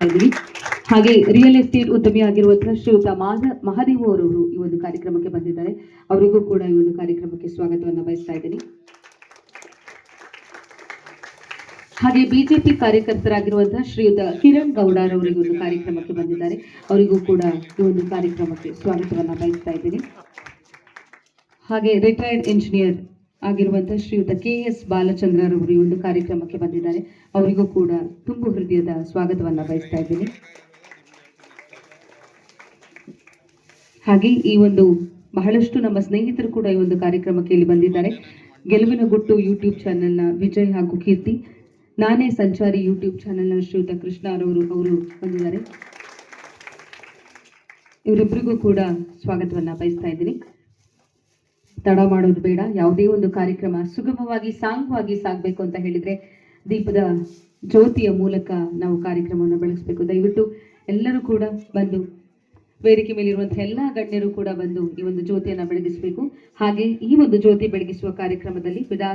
ಇದ್ದೀವಿ ಹಾಗೆ real estate ಉದ್ಯಮಿ ಆಗಿರುವಂತಹ ಶ್ರೀಯುತ ಮಾಧ ಮಹಾದೇವ್ ಅವರವರು ಈ ಒಂದು ಕಾರ್ಯಕ್ರಮಕ್ಕೆ ಬಂದಿದ್ದಾರೆ. ಅವರಿಗೂ ಕೂಡ ಈ ಒಂದು ಕಾರ್ಯಕ್ರಮಕ್ಕೆ ಸ್ವಾಗತವನ್ನು ಬಯಸ್ತಾ ಇದ್ದೀನಿ. ಹಾಗೆ ಬಿಜೆಪಿ ಕಾರ್ಯಕರ್ತರಾಗಿರುವಂತಹ ಶ್ರೀಯುತ ಕಿರಣ್ ಅವರು ಈ ಒಂದು ಕಾರ್ಯಕ್ರಮಕ್ಕೆ ಬಂದಿದ್ದಾರೆ. ಅವರಿಗೂ ಕೂಡ ಈ ಒಂದು ಕಾರ್ಯಕ್ರಮಕ್ಕೆ ಸ್ವಾಗತವನ್ನು ಬಯಸ್ತಾ ಇದ್ದೀನಿ. ಹಾಗೆ ರಿಟೈರ್ಡ್ ಇಂಜಿನಿಯರ್ ಆಗಿರುವಂತಹ ಶ್ರೀಯುತ ಕೆ ಎಸ್ ಬಾಲಚಂದ್ರರವರು ಈ ಒಂದು ಕಾರ್ಯಕ್ರಮಕ್ಕೆ ಬಂದಿದ್ದಾರೆ. ಅವರಿಗೂ ಕೂಡ ತುಂಬು ಹೃದಯದ ಸ್ವಾಗತವನ್ನ ಬಯಸ್ತಾ ಇದ್ದೀನಿ. ಹಾಗೆ ಈ ಒಂದು ಬಹಳಷ್ಟು ನಮ್ಮ ಸ್ನೇಹಿತರು ಕೂಡ ಈ ಒಂದು ಕಾರ್ಯಕ್ರಮಕ್ಕೆ ಇಲ್ಲಿ ಬಂದಿದ್ದಾರೆ. ಗೆಲುವಿನ ಗುಟ್ಟು ಯೂಟ್ಯೂಬ್ ಚಾನೆಲ್ನ ವಿಜಯ್ ಹಾಗೂ ಕೀರ್ತಿ, ನಾನೇ ಸಂಚಾರಿ ಯೂಟ್ಯೂಬ್ ಚಾನೆಲ್ನ ಶ್ರೀಯುತ ಕೃಷ್ಣ ಅವರು ಅವರು ಬಂದಿದ್ದಾರೆ. ಇವರಿಬ್ಬರಿಗೂ ಕೂಡ ಸ್ವಾಗತವನ್ನ ಬಯಸ್ತಾ ಇದ್ದೀನಿ. ತಡ ಮಾಡೋದು ಬೇಡ. ಯಾವುದೇ ಒಂದು ಕಾರ್ಯಕ್ರಮ ಸುಗಮವಾಗಿ ಸಾಂಗವಾಗಿ ಸಾಗಬೇಕು ಅಂತ ಹೇಳಿದ್ರೆ ದೀಪದ ಜ್ಯೋತಿಯ ಮೂಲಕ ನಾವು ಕಾರ್ಯಕ್ರಮವನ್ನು ಬೆಳೆಸಬೇಕು. ದಯವಿಟ್ಟು ಎಲ್ಲರೂ ಕೂಡ ಬಂದು ವೇದಿಕೆ ಮೇಲಿರುವಂತಹ ಎಲ್ಲಾ ಗಣ್ಯರು ಕೂಡ ಬಂದು ಈ ಒಂದು ಜ್ಯೋತಿಯನ್ನ ಬೆಳಗಿಸಬೇಕು. ಹಾಗೆ ಈ ಒಂದು ಜ್ಯೋತಿ ಬೆಳಗಿಸುವ ಕಾರ್ಯಕ್ರಮದಲ್ಲಿ ವಿದಾ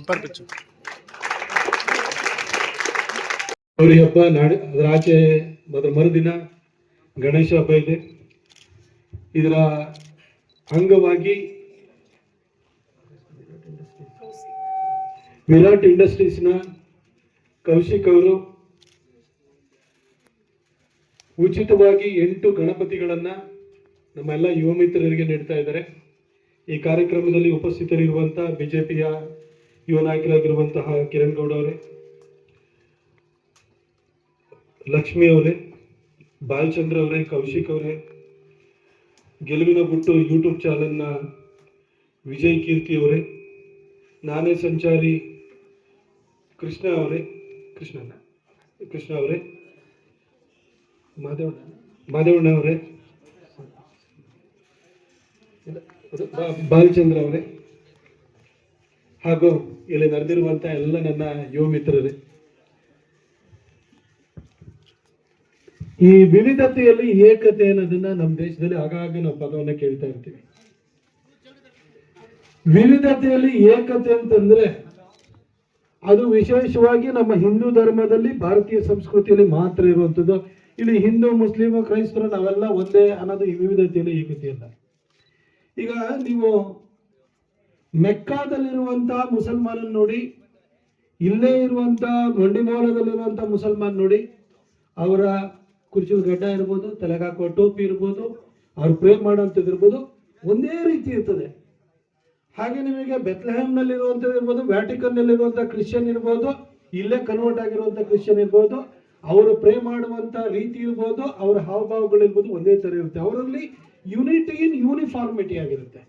ಇಪ್ಪತ್ತು ಪಿಚ್ಚು ಗೌರಿ ಹಬ್ಬ ನಾಡಿ ಅದರ ಆಚೆ ಅದರ ಮರುದಿನ ಗಣೇಶ ಹಬ್ಬ ಇದೆ. ಇದರ ಅಂಗವಾಗಿ ವಿರಾಟ್ ಇಂಡಸ್ಟ್ರೀಸ್ನ ಕೌಶಿಕ್ ಅವರು ಉಚಿತವಾಗಿ ಎಂಟು ಗಣಪತಿಗಳನ್ನ ನಮ್ಮೆಲ್ಲ ಯುವ ಮಿತ್ರರಿಗೆ ನೀಡ್ತಾ ಇದ್ದಾರೆ. ಈ ಕಾರ್ಯಕ್ರಮದಲ್ಲಿ ಉಪಸ್ಥಿತರಿರುವಂತಹ ಬಿಜೆಪಿಯ ಯುವ ನಾಯಕರಾಗಿರುವಂತಹ ಕಿರಣ್ ಗೌಡ ಅವರೇ, ಲಕ್ಷ್ಮಿ ಅವರೇ ಬಾಲಚಂದ್ರ ಅವರೇ, ಕೌಶಿಕ್ ಅವರೇ, ಗೆಲುವಿನ ಗುಟ್ಟು ಯೂಟ್ಯೂಬ್ ಚಾನಲ್ನ ವಿಜಯ್ ಕೀರ್ತಿ ಅವರೇ, ನಾನೇ ಸಂಚಾರಿ ಕೃಷ್ಣ ಅವರೇ, ಕೃಷ್ಣ ಕೃಷ್ಣ ಅವರೇ, ಮಾದೇವಣ್ಣ ಮಾದೇವಣ್ಣ ಅವರೇ ಬಾಲಚಂದ್ರ ಅವರೇ, ಹಾಗೂ ಇಲ್ಲಿ ನಡೆದಿರುವಂಥ ಎಲ್ಲ ನನ್ನ ಯುವ ಮಿತ್ರರೇ. ಈ ವಿವಿಧತೆಯಲ್ಲಿ ಏಕತೆ ಅನ್ನೋದನ್ನ ನಮ್ಮ ದೇಶದಲ್ಲಿ ಆಗಾಗ ನಾವು ಪದವನ್ನ ಕೇಳ್ತಾ ಇರ್ತೀವಿ. ವಿವಿಧತೆಯಲ್ಲಿ ಏಕತೆ ಅಂತಂದ್ರೆ ಅದು ವಿಶೇಷವಾಗಿ ನಮ್ಮ ಹಿಂದೂ ಧರ್ಮದಲ್ಲಿ ಭಾರತೀಯ ಸಂಸ್ಕೃತಿಯಲ್ಲಿ ಮಾತ್ರ ಇರುವಂಥದ್ದು. ಇಲ್ಲಿ ಹಿಂದೂ ಮುಸ್ಲಿಂ ಕ್ರೈಸ್ತರು ನಾವೆಲ್ಲ ಒಂದೇ ಅನ್ನೋದು ಈ ವಿವಿಧತೆಯಲ್ಲಿ ಏಕತೆ ಅಲ್ಲ ಈಗ ನೀವು ಮೆಕ್ಕಾದಲ್ಲಿರುವಂತಹ ಮುಸಲ್ಮಾನನ್ ನೋಡಿ, ಇಲ್ಲೇ ಇರುವಂತಹ ಮಂಡಿಮೌಲದಲ್ಲಿರುವಂತಹ ಮುಸಲ್ಮಾನ್ ನೋಡಿ, ಅವರ ಕುರ್ಚಿ ಗಡ್ಡ ಇರ್ಬೋದು, ತಲೆಗೆ ಹಾಕುವ ಟೋಪಿ ಇರ್ಬೋದು, ಅವ್ರು ಪ್ರೇ ಮಾಡುವಂಥದ್ದು ಇರ್ಬೋದು, ಒಂದೇ ರೀತಿ ಇರ್ತದೆ. ಹಾಗೆ ನಿಮಗೆ ಬೆತ್ಲೆಹೇಮ್ನಲ್ಲಿರುವಂಥದ್ದು ಇರ್ಬೋದು, ವ್ಯಾಟಿಕನ್ನಲ್ಲಿರುವಂಥ ಕ್ರಿಶ್ಚಿಯನ್ ಇರ್ಬೋದು, ಇಲ್ಲೇ ಕನ್ವರ್ಟ್ ಆಗಿರುವಂಥ ಕ್ರಿಶ್ಚಿಯನ್ ಇರ್ಬೋದು, ಅವರು ಪ್ರೇ ಮಾಡುವಂಥ ರೀತಿ ಇರ್ಬೋದು, ಅವರ ಹಾವಭಾವಗಳಿರ್ಬೋದು ಒಂದೇ ಥರ ಇರುತ್ತೆ. ಅವರಲ್ಲಿ ಯುನಿಟಿ ಇನ್ ಯೂನಿಫಾರ್ಮಿಟಿ ಆಗಿರುತ್ತೆ.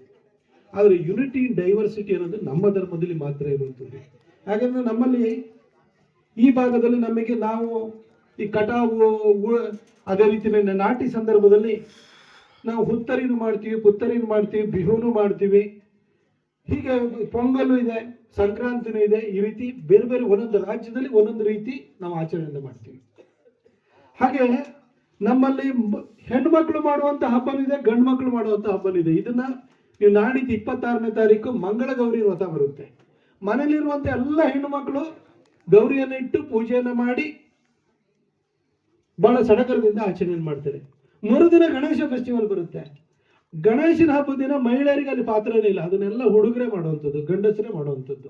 ಆದರೆ ಯುನಿಟಿ ಇನ್ ಡೈವರ್ಸಿಟಿ ಅನ್ನೋದು ನಮ್ಮ ಧರ್ಮದಲ್ಲಿ ಮಾತ್ರ ಇರುವಂಥದ್ದು. ಹಾಗೆಂದ್ರೆ ನಮ್ಮಲ್ಲಿ ಈ ಭಾಗದಲ್ಲಿ ನಮಗೆ ನಾವು ಈ ಕಟಾವು ಅದೇ ರೀತಿ ನಾಟಿ ಸಂದರ್ಭದಲ್ಲಿ ನಾವು ಹುತ್ತರಿನೂ ಮಾಡ್ತೀವಿ, ಪುತ್ತರಿನೂ ಮಾಡ್ತೀವಿ, ಬಿಹುನು ಮಾಡ್ತೀವಿ. ಹೀಗೆ ಪೊಂಗಲು ಇದೆ, ಸಂಕ್ರಾಂತಿನೂ ಇದೆ, ಈ ರೀತಿ ಬೇರೆ ಬೇರೆ ಒಂದೊಂದು ರಾಜ್ಯದಲ್ಲಿ ಒಂದೊಂದು ರೀತಿ ನಾವು ಆಚರಣೆ ಮಾಡ್ತೀವಿ. ಹಾಗೆ ನಮ್ಮಲ್ಲಿ ಹೆಣ್ಮಕ್ಳು ಮಾಡುವಂತ ಹಬ್ಬನೂ ಇದೆ ಗಂಡು ಮಕ್ಕಳು ಮಾಡುವಂತ ಹಬ್ಬನೂ ಇದೆ ಇದನ್ನ ನೀವು ನಾಡಿದ್ದು ಇಪ್ಪತ್ತಾರನೇ ತಾರೀಕು ಮಂಗಳ ಗೌರಿ ವ್ರತ ಬರುತ್ತೆ. ಮನೇಲಿರುವಂತ ಎಲ್ಲ ಹೆಣ್ಣು ಮಕ್ಕಳು ಗೌರಿಯನ್ನು ಇಟ್ಟು ಪೂಜೆಯನ್ನು ಮಾಡಿ ಬಹಳ ಸಡಗರದಿಂದ ಆಚರಣೆ ಮಾಡ್ತಾರೆ. ಮರುದಿನ ಗಣೇಶ ಫೆಸ್ಟಿವಲ್ ಬರುತ್ತೆ. ಗಣೇಶನ ಹಬ್ಬದ ದಿನ ಮಹಿಳೆಯರಿಗೆ ಅಲ್ಲಿ ಪಾತ್ರನೇ ಇಲ್ಲ. ಅದನ್ನೆಲ್ಲ ಹುಡುಗರೇ ಮಾಡುವಂಥದ್ದು, ಗಂಡಸರೇ ಮಾಡುವಂಥದ್ದು.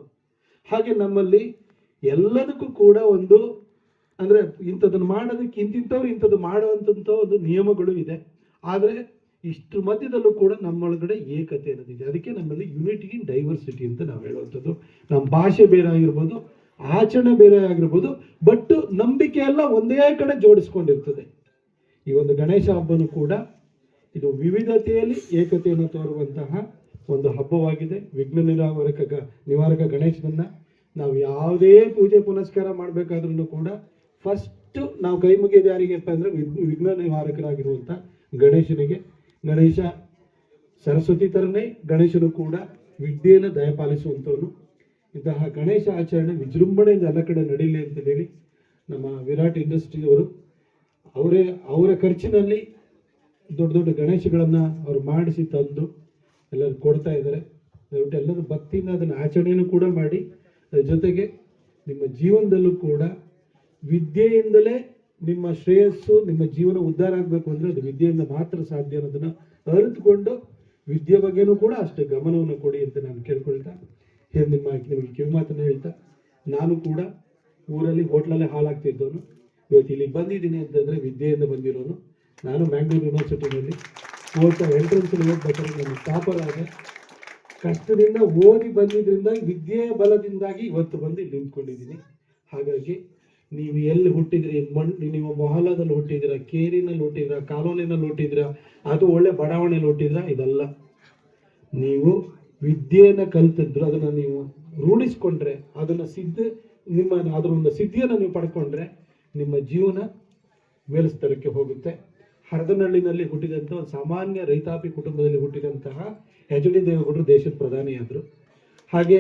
ಹಾಗೆ ನಮ್ಮಲ್ಲಿ ಎಲ್ಲದಕ್ಕೂ ಕೂಡ ಒಂದು ಅಂದ್ರೆ ಇಂಥದನ್ನು ಮಾಡೋದಕ್ಕೆ ಇಂತಿಂಥವ್ರು ಇಂಥದ್ದು ಮಾಡುವಂಥ ಒಂದು ನಿಯಮಗಳು ಇದೆ. ಆದರೆ ಇಷ್ಟು ಮಧ್ಯದಲ್ಲೂ ಕೂಡ ನಮ್ಮೊಳಗಡೆ ಏಕತೆ ಅನ್ನೋದಿದೆ. ಅದಕ್ಕೆ ನಮ್ಮಲ್ಲಿ ಯುನಿಟಿ ಇನ್ ಡೈವರ್ಸಿಟಿ ಅಂತ ನಾವು ಹೇಳುವಂಥದ್ದು. ನಮ್ಮ ಭಾಷೆ ಬೇರೆ ಆಗಿರ್ಬೋದು ಆಚರಣೆ ಬೇರೆ ಆಗಿರ್ಬೋದು ಬಟ್ ನಂಬಿಕೆ ಎಲ್ಲ ಒಂದೇ ಕಡೆ ಜೋಡಿಸ್ಕೊಂಡಿರ್ತದೆ. ಈ ಒಂದು ಗಣೇಶ ಹಬ್ಬನು ಕೂಡ ಇದು ವಿವಿಧತೆಯಲ್ಲಿ ಏಕತೆಯನ್ನು ತೋರುವಂತಹ ಒಂದು ಹಬ್ಬವಾಗಿದೆ. ವಿಘ್ನ ನಿರಾವರಕ ನಿವಾರಕ ಗಣೇಶನನ್ನ ನಾವು ಯಾವುದೇ ಪೂಜೆ ಪುನಸ್ಕಾರ ಮಾಡಬೇಕಾದ್ರೂ ಕೂಡ ಫಸ್ಟ್ ನಾವು ಕೈ ಮುಗಿಯೋದು ಯಾರಿಗೆಪ್ಪ ಅಂದ್ರೆ ವಿಘ್ನ ವಿಘ್ನ ನಿವಾರಕರಾಗಿರುವಂಥ ಗಣೇಶನಿಗೆ. ಗಣೇಶ ಸರಸ್ವತಿ ಥರನೇ ಗಣೇಶನು ಕೂಡ ವಿದ್ಯೆಯನ್ನು ದಯಪಾಲಿಸುವಂಥವನು. ಇಂತಹ ಗಣೇಶ ಆಚರಣೆ ವಿಜೃಂಭಣೆಯಿಂದ ಎಲ್ಲ ಕಡೆ ನಡೀಲಿ ಅಂತ ಹೇಳಿ ನಮ್ಮ ವಿರಾಟ್ ಇಂಡಸ್ಟ್ರಿಯವರು ಅವರೇ, ಅವರ ಖರ್ಚಿನಲ್ಲಿ ದೊಡ್ಡ ದೊಡ್ಡ ಗಣೇಶಗಳನ್ನು ಅವ್ರು ಮಾಡಿಸಿ ತಂದು ಎಲ್ಲರೂ ಕೊಡ್ತಾ ಇದ್ದಾರೆ. ದಯವಿಟ್ಟು ಎಲ್ಲರೂ ಭಕ್ತಿಯಿಂದ ಅದನ್ನು ಆಚರಣೆಯನ್ನು ಕೂಡ ಮಾಡಿ. ಅದ್ರ ಜೊತೆಗೆ ನಿಮ್ಮ ಜೀವನದಲ್ಲೂ ಕೂಡ ವಿದ್ಯೆಯಿಂದಲೇ ನಿಮ್ಮ ಶ್ರೇಯಸ್ಸು, ನಿಮ್ಮ ಜೀವನ ಉದ್ಧಾರ ಆಗಬೇಕು ಅಂದರೆ ಅದು ವಿದ್ಯೆಯಿಂದ ಮಾತ್ರ ಸಾಧ್ಯ ಅನ್ನೋದನ್ನು ಅರಿತುಕೊಂಡು ವಿದ್ಯೆ ಬಗ್ಗೆನೂ ಕೂಡ ಅಷ್ಟೇ ಗಮನವನ್ನು ಕೊಡಿ ಅಂತ ನಾನು ಕೇಳ್ಕೊಳ್ತಾ ನಿಮ್ಮ ನಿಮಗೆ ಕಿವಿ ಹೇಳ್ತಾ, ನಾನು ಕೂಡ ಊರಲ್ಲಿ ಹೋಟ್ಲಲ್ಲೇ ಹಾಳಾಗ್ತಿದ್ದವನು. ಇವತ್ತು ಇಲ್ಲಿಗೆ ಬಂದಿದ್ದೀನಿ ಅಂತಂದರೆ ವಿದ್ಯೆಯಿಂದ ಬಂದಿರೋನು. ನಾನು ಮ್ಯಾಂಗ್ಳೂರು ಯೂನಿವರ್ಸಿಟಿನಲ್ಲಿ ಓದ್ತಾ ಎಂಟ್ರೆನ್ಸಲ್ಲಿ ಓದ್ಬೇಕಾದ್ರೆ ನಾನು ಟಾಪರ್ ಆದರೆ ಕಷ್ಟದಿಂದ ಓದಿ ಬಂದಿದ್ದರಿಂದ ವಿದ್ಯೆಯ ಬಲದಿಂದಾಗಿ ಇವತ್ತು ಬಂದು ಇಲ್ಲಿ ನಿಂತ್ಕೊಂಡಿದ್ದೀನಿ. ಹಾಗಾಗಿ ನೀವು ಎಲ್ಲಿ ಹುಟ್ಟಿದ್ರಿ ಮಣ್ಣು ನೀವು ಮೊಹಲ್ಲಾದಲ್ಲಿ ಹುಟ್ಟಿದ್ರ ಕೇರಿನಲ್ಲಿ ಹುಟ್ಟಿದ್ರ ಕಾಲೋನಿನಲ್ಲಿ ಹುಟ್ಟಿದ್ರ ಅದು ಒಳ್ಳೆ ಬಡಾವಣೆಯಲ್ಲಿ ಹುಟ್ಟಿದ್ರ, ಇದಲ್ಲ. ನೀವು ವಿದ್ಯೆಯನ್ನು ಕಲ್ತಿದ್ರು, ಅದನ್ನು ನೀವು ರೂಢಿಸ್ಕೊಂಡ್ರೆ, ಅದನ್ನು ಸಿದ್ಧ, ನಿಮ್ಮ ಅದರ ಒಂದು ಸಿದ್ಧಿಯನ್ನು ನೀವು ಪಡ್ಕೊಂಡ್ರೆ ನಿಮ್ಮ ಜೀವನ ಮೇಲಸ್ತರಕ್ಕೆ ಹೋಗುತ್ತೆ. ಹರದನಹಳ್ಳಿನಲ್ಲಿ ಹುಟ್ಟಿದಂಥ ಒಂದು ಸಾಮಾನ್ಯ ರೈತಾಪಿ ಕುಟುಂಬದಲ್ಲಿ ಹುಟ್ಟಿದಂತಹ ಎಚ್ ಡಿ ದೇವೇಗೌಡರು ದೇಶದ ಪ್ರಧಾನಿಯಾದರು. ಹಾಗೆ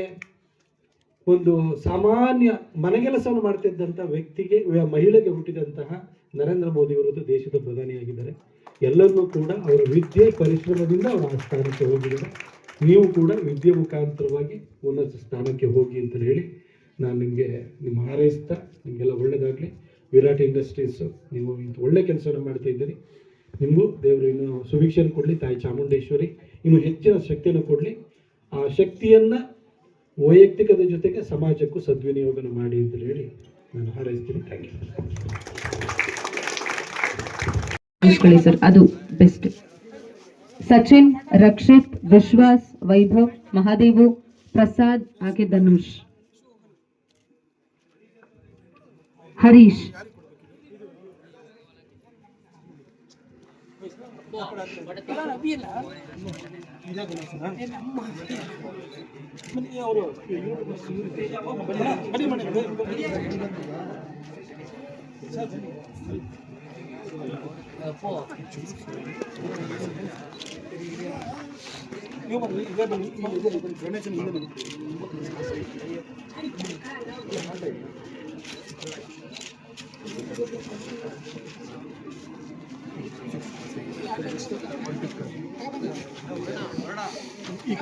ಒಂದು ಸಾಮಾನ್ಯ ಮನೆಗೆಲಸವನ್ನು ಮಾಡ್ತಿದ್ದಂಥ ವ್ಯಕ್ತಿಗೆ ಮಹಿಳೆಗೆ ಹುಟ್ಟಿದಂತಹ ನರೇಂದ್ರ ಮೋದಿ ಅವರದ್ದು ದೇಶದ ಪ್ರಧಾನಿಯಾಗಿದ್ದಾರೆ. ಎಲ್ಲರನ್ನೂ ಕೂಡ ಅವರ ವಿದ್ಯೆ, ಪರಿಶ್ರಮದಿಂದ ಅವರ ಸ್ಥಾನಕ್ಕೆ ಹೋಗಿದ್ದಾರೆ. ನೀವು ಕೂಡ ವಿದ್ಯೆ ಮುಖಾಂತರವಾಗಿ ಉನ್ನತ ಸ್ಥಾನಕ್ಕೆ ಹೋಗಿ ಅಂತ ಹೇಳಿ ನಾನು ನಿಮಗೆ ನಿಮ್ಮ ಹಾರೈಸ್ತಾ, ನಿಮಗೆಲ್ಲ ಒಳ್ಳೆಯದಾಗಲಿ ವಿರಾಟ್ ಇಂಡಸ್ಟ್ರೀಸು, ನೀವು ಇಂಥ ಒಳ್ಳೆ ಕೆಲಸವನ್ನು ಮಾಡ್ತಾ ಇದ್ದೀರಿ. ನಿಮಗೂ ದೇವರು ಇನ್ನು ಸುಭಿಕ್ಷೆಯನ್ನು ಕೊಡಲಿ, ತಾಯಿ ಚಾಮುಂಡೇಶ್ವರಿ. ಇನ್ನು ಹೆಚ್ಚಿನ ಶಕ್ತಿಯನ್ನು ಕೊಡಲಿ. ಆ ಶಕ್ತಿಯನ್ನು ವೈಯಕ್ತಿಕದ ಜೊತೆಗೆ ಸಮಾಜಕ್ಕೂ ಸದ್ವಿನಿಯೋಗನ ಮಾಡಿ ಅಂತ ಹೇಳಿ ನಾನು ಹಾರೈಸ್ತೀನಿ. Thank you. ಸರ್, ಅದು ಬೆಸ್ಟ್. ಸಚಿನ್ ರಕ್ಷಿತ್ ವಿಶ್ವಾಸ್ ವೈಭವ್ ಮಹಾದೇವು ಪ್ರಸಾದ್ ಹಾಗೆ ಧನುಷ್ ಹರೀಶ್ ಈಗ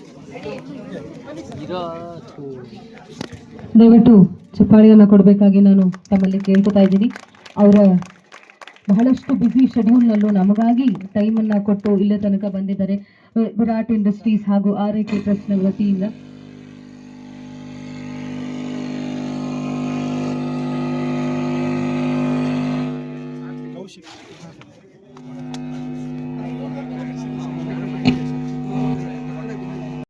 ದಯವಿಟ್ಟು ಚಪ್ಪಾಳಿಯನ್ನು ಕೊಡಬೇಕಾಗಿ ನಾನು ತಮ್ಮಲ್ಲಿ ಕೇಳ್ಕೊತಾ ಇದ್ದೀನಿ. ಅವರ ಬಹಳಷ್ಟು ಬ್ಯುಸಿ ಶೆಡ್ಯೂಲ್ನಲ್ಲೂ ನಮಗಾಗಿ ಟೈಮನ್ನು ಕೊಟ್ಟು ಇಲ್ಲೇ ತನಕ ಬಂದಿದ್ದಾರೆ. ವಿರಾಟ್ ಇಂಡಸ್ಟ್ರೀಸ್ ಹಾಗೂ ಆರ್ ಐ ಕೆ ಟ್ರಸ್ಟ್ನ ವತಿಯಿಂದ.